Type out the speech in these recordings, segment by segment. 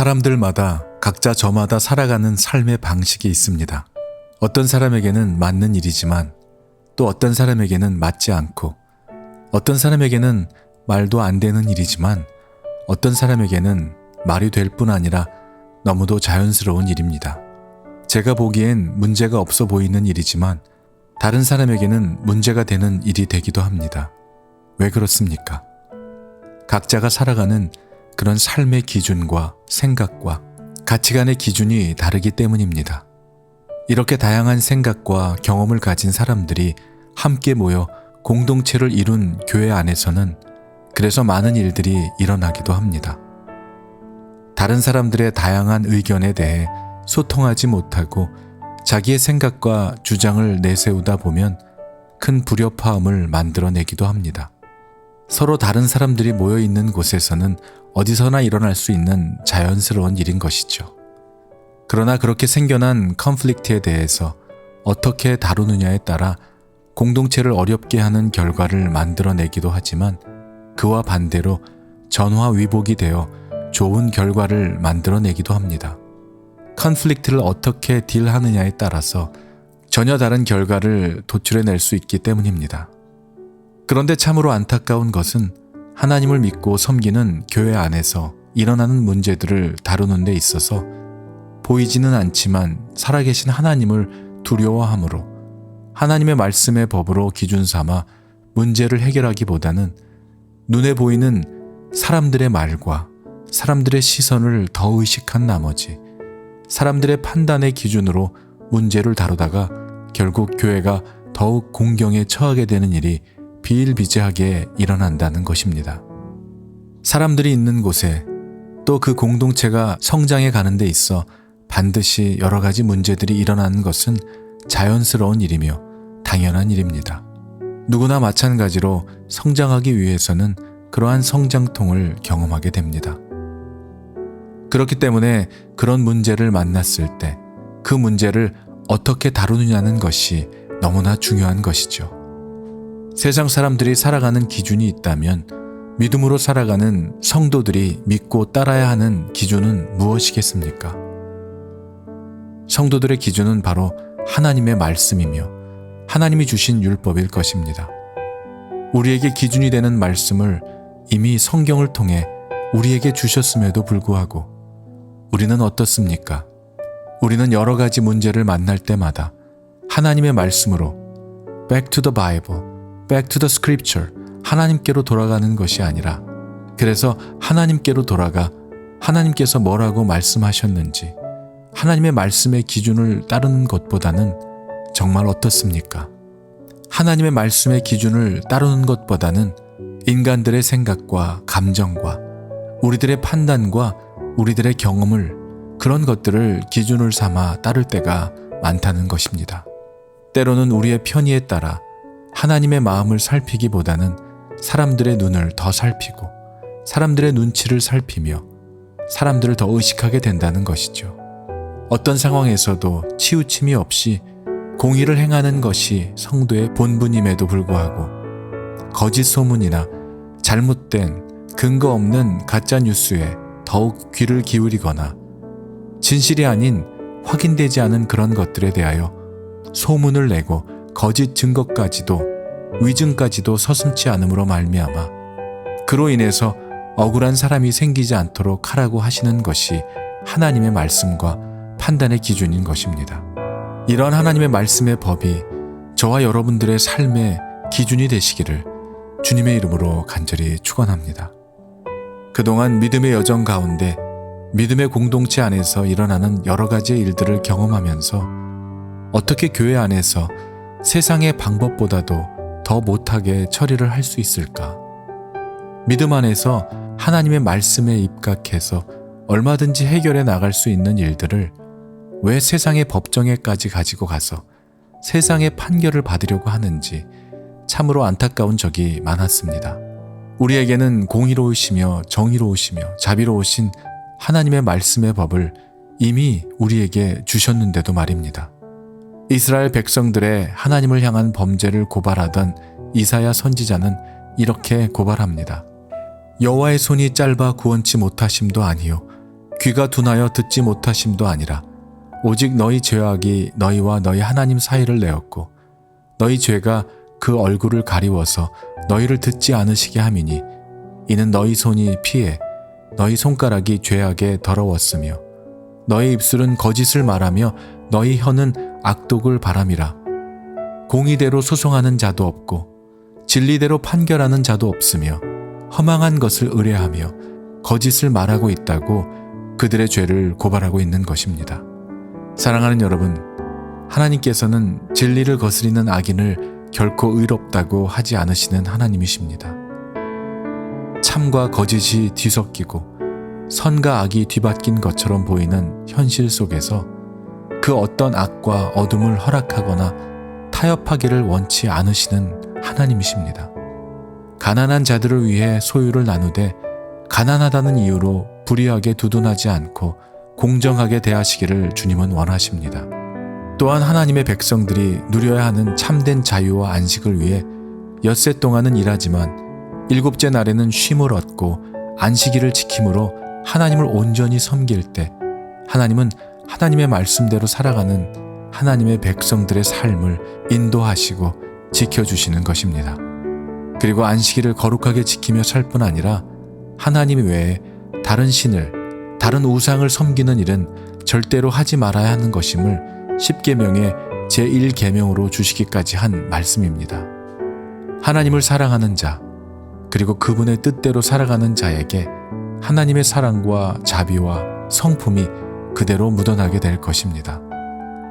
사람들마다 각자 저마다 살아가는 삶의 방식이 있습니다. 어떤 사람에게는 맞는 일이지만 또 어떤 사람에게는 맞지 않고 어떤 사람에게는 말도 안 되는 일이지만 어떤 사람에게는 말이 될 뿐 아니라 너무도 자연스러운 일입니다. 제가 보기엔 문제가 없어 보이는 일이지만 다른 사람에게는 문제가 되는 일이 되기도 합니다. 왜 그렇습니까? 각자가 살아가는 그런 삶의 기준과 생각과 가치관의 기준이 다르기 때문입니다. 이렇게 다양한 생각과 경험을 가진 사람들이 함께 모여 공동체를 이룬 교회 안에서는 그래서 많은 일들이 일어나기도 합니다. 다른 사람들의 다양한 의견에 대해 소통하지 못하고 자기의 생각과 주장을 내세우다 보면 큰 불협화음을 만들어내기도 합니다. 서로 다른 사람들이 모여 있는 곳에서는 어디서나 일어날 수 있는 자연스러운 일인 것이죠. 그러나 그렇게 생겨난 컨플릭트에 대해서 어떻게 다루느냐에 따라 공동체를 어렵게 하는 결과를 만들어내기도 하지만 그와 반대로 전화위복이 되어 좋은 결과를 만들어내기도 합니다. 컨플릭트를 어떻게 딜하느냐에 따라서 전혀 다른 결과를 도출해낼 수 있기 때문입니다. 그런데 참으로 안타까운 것은 하나님을 믿고 섬기는 교회 안에서 일어나는 문제들을 다루는 데 있어서 보이지는 않지만 살아계신 하나님을 두려워함으로 하나님의 말씀의 법으로 기준 삼아 문제를 해결하기보다는 눈에 보이는 사람들의 말과 사람들의 시선을 더 의식한 나머지 사람들의 판단의 기준으로 문제를 다루다가 결국 교회가 더욱 공경에 처하게 되는 일이 비일비재하게 일어난다는 것입니다. 사람들이 있는 곳에 또 그 공동체가 성장해 가는 데 있어 반드시 여러 가지 문제들이 일어나는 것은 자연스러운 일이며 당연한 일입니다. 누구나 마찬가지로 성장하기 위해서는 그러한 성장통을 경험하게 됩니다. 그렇기 때문에 그런 문제를 만났을 때 그 문제를 어떻게 다루느냐는 것이 너무나 중요한 것이죠. 세상 사람들이 살아가는 기준이 있다면 믿음으로 살아가는 성도들이 믿고 따라야 하는 기준은 무엇이겠습니까? 성도들의 기준은 바로 하나님의 말씀이며 하나님이 주신 율법일 것입니다. 우리에게 기준이 되는 말씀을 이미 성경을 통해 우리에게 주셨음에도 불구하고 우리는 어떻습니까? 우리는 여러 가지 문제를 만날 때마다 하나님의 말씀으로 Back to the Bible, Back to the Scripture, 하나님께로 돌아가는 것이 아니라 그래서 하나님께로 돌아가 하나님께서 뭐라고 말씀하셨는지 하나님의 말씀의 기준을 따르는 것보다는 정말 어떻습니까? 하나님의 말씀의 기준을 따르는 것보다는 인간들의 생각과 감정과 우리들의 판단과 우리들의 경험을 그런 것들을 기준을 삼아 따를 때가 많다는 것입니다. 때로는 우리의 편의에 따라 하나님의 마음을 살피기보다는 사람들의 눈을 더 살피고 사람들의 눈치를 살피며 사람들을 더 의식하게 된다는 것이죠. 어떤 상황에서도 치우침이 없이 공의를 행하는 것이 성도의 본분임에도 불구하고 거짓 소문이나 잘못된 근거 없는 가짜 뉴스에 더욱 귀를 기울이거나 진실이 아닌 확인되지 않은 그런 것들에 대하여 소문을 내고 거짓 증거까지도 위증까지도 서슴치 않음으로 말미암아 그로 인해서 억울한 사람이 생기지 않도록 하라고 하시는 것이 하나님의 말씀과 판단의 기준인 것입니다. 이런 하나님의 말씀의 법이 저와 여러분들의 삶의 기준이 되시기를 주님의 이름으로 간절히 축원합니다. 그동안 믿음의 여정 가운데 믿음의 공동체 안에서 일어나는 여러 가지의 일들을 경험하면서 어떻게 교회 안에서 세상의 방법보다도 더 못하게 처리를 할 수 있을까? 믿음 안에서 하나님의 말씀에 입각해서 얼마든지 해결해 나갈 수 있는 일들을 왜 세상의 법정에까지 가지고 가서 세상의 판결을 받으려고 하는지 참으로 안타까운 적이 많았습니다. 우리에게는 공의로우시며 정의로우시며 자비로우신 하나님의 말씀의 법을 이미 우리에게 주셨는데도 말입니다. 이스라엘 백성들의 하나님을 향한 범죄를 고발하던 이사야 선지자는 이렇게 고발합니다. 여호와의 손이 짧아 구원치 못하심도 아니요 귀가 둔하여 듣지 못하심도 아니라 오직 너희 죄악이 너희와 너희 하나님 사이를 내었고 너희 죄가 그 얼굴을 가리워서 너희를 듣지 않으시게 함이니 이는 너희 손이 피해 너희 손가락이 죄악에 더러웠으며 너희 입술은 거짓을 말하며 너희 혀는 악독을 바람이라 공의대로 소송하는 자도 없고 진리대로 판결하는 자도 없으며 허망한 것을 의뢰하며 거짓을 말하고 있다고 그들의 죄를 고발하고 있는 것입니다. 사랑하는 여러분, 하나님께서는 진리를 거스리는 악인을 결코 의롭다고 하지 않으시는 하나님이십니다. 참과 거짓이 뒤섞이고 선과 악이 뒤바뀐 것처럼 보이는 현실 속에서 그 어떤 악과 어둠을 허락하거나 타협하기를 원치 않으시는 하나님이십니다. 가난한 자들을 위해 소유를 나누되 가난하다는 이유로 불의하게 두둔하지 않고 공정하게 대하시기를 주님은 원하십니다. 또한 하나님의 백성들이 누려야 하는 참된 자유와 안식을 위해 엿새 동안은 일하지만 일곱째 날에는 쉼을 얻고 안식일을 지킴으로 하나님을 온전히 섬길 때 하나님은 하나님의 말씀대로 살아가는 하나님의 백성들의 삶을 인도하시고 지켜주시는 것입니다. 그리고 안식일을 거룩하게 지키며 살 뿐 아니라 하나님 외에 다른 신을, 다른 우상을 섬기는 일은 절대로 하지 말아야 하는 것임을 10계명의 제1계명으로 주시기까지 한 말씀입니다. 하나님을 사랑하는 자, 그리고 그분의 뜻대로 살아가는 자에게 하나님의 사랑과 자비와 성품이 그대로 묻어나게 될 것입니다.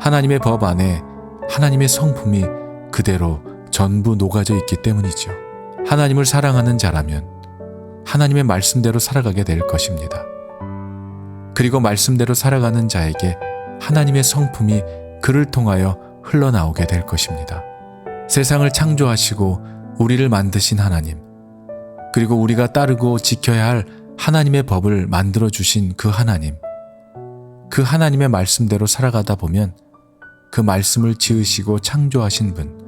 하나님의 법 안에 하나님의 성품이 그대로 전부 녹아져 있기 때문이죠. 하나님을 사랑하는 자라면 하나님의 말씀대로 살아가게 될 것입니다. 그리고 말씀대로 살아가는 자에게 하나님의 성품이 그를 통하여 흘러나오게 될 것입니다. 세상을 창조하시고 우리를 만드신 하나님, 그리고 우리가 따르고 지켜야 할 하나님의 법을 만들어 주신 그 하나님, 그 하나님의 말씀대로 살아가다 보면 그 말씀을 지으시고 창조하신 분,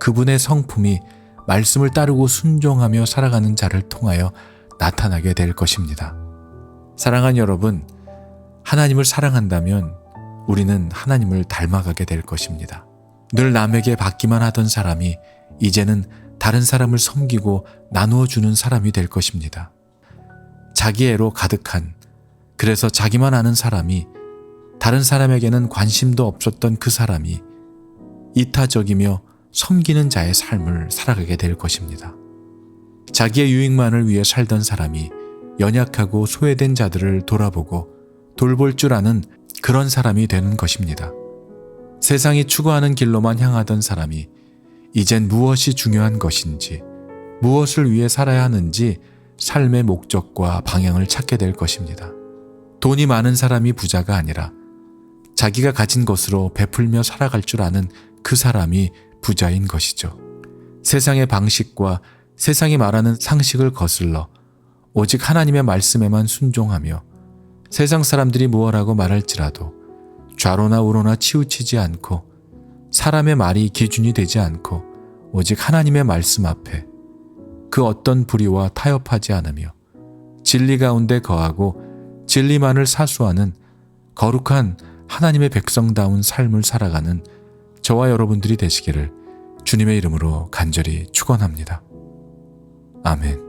그분의 성품이 말씀을 따르고 순종하며 살아가는 자를 통하여 나타나게 될 것입니다. 사랑하는 여러분, 하나님을 사랑한다면 우리는 하나님을 닮아가게 될 것입니다. 늘 남에게 받기만 하던 사람이 이제는 다른 사람을 섬기고 나누어 주는 사람이 될 것입니다. 자기 애로 가득한 그래서 자기만 아는 사람이 다른 사람에게는 관심도 없었던 그 사람이 이타적이며 섬기는 자의 삶을 살아가게 될 것입니다. 자기의 유익만을 위해 살던 사람이 연약하고 소외된 자들을 돌아보고 돌볼 줄 아는 그런 사람이 되는 것입니다. 세상이 추구하는 길로만 향하던 사람이 이젠 무엇이 중요한 것인지, 무엇을 위해 살아야 하는지 삶의 목적과 방향을 찾게 될 것입니다. 돈이 많은 사람이 부자가 아니라 자기가 가진 것으로 베풀며 살아갈 줄 아는 그 사람이 부자인 것이죠. 세상의 방식과 세상이 말하는 상식을 거슬러 오직 하나님의 말씀에만 순종하며 세상 사람들이 무엇라고 말할지라도 좌로나 우로나 치우치지 않고 사람의 말이 기준이 되지 않고 오직 하나님의 말씀 앞에 그 어떤 불의와 타협하지 않으며 진리 가운데 거하고 진리만을 사수하는 거룩한 하나님의 백성다운 삶을 살아가는 저와 여러분들이 되시기를 주님의 이름으로 간절히 축원합니다. 아멘.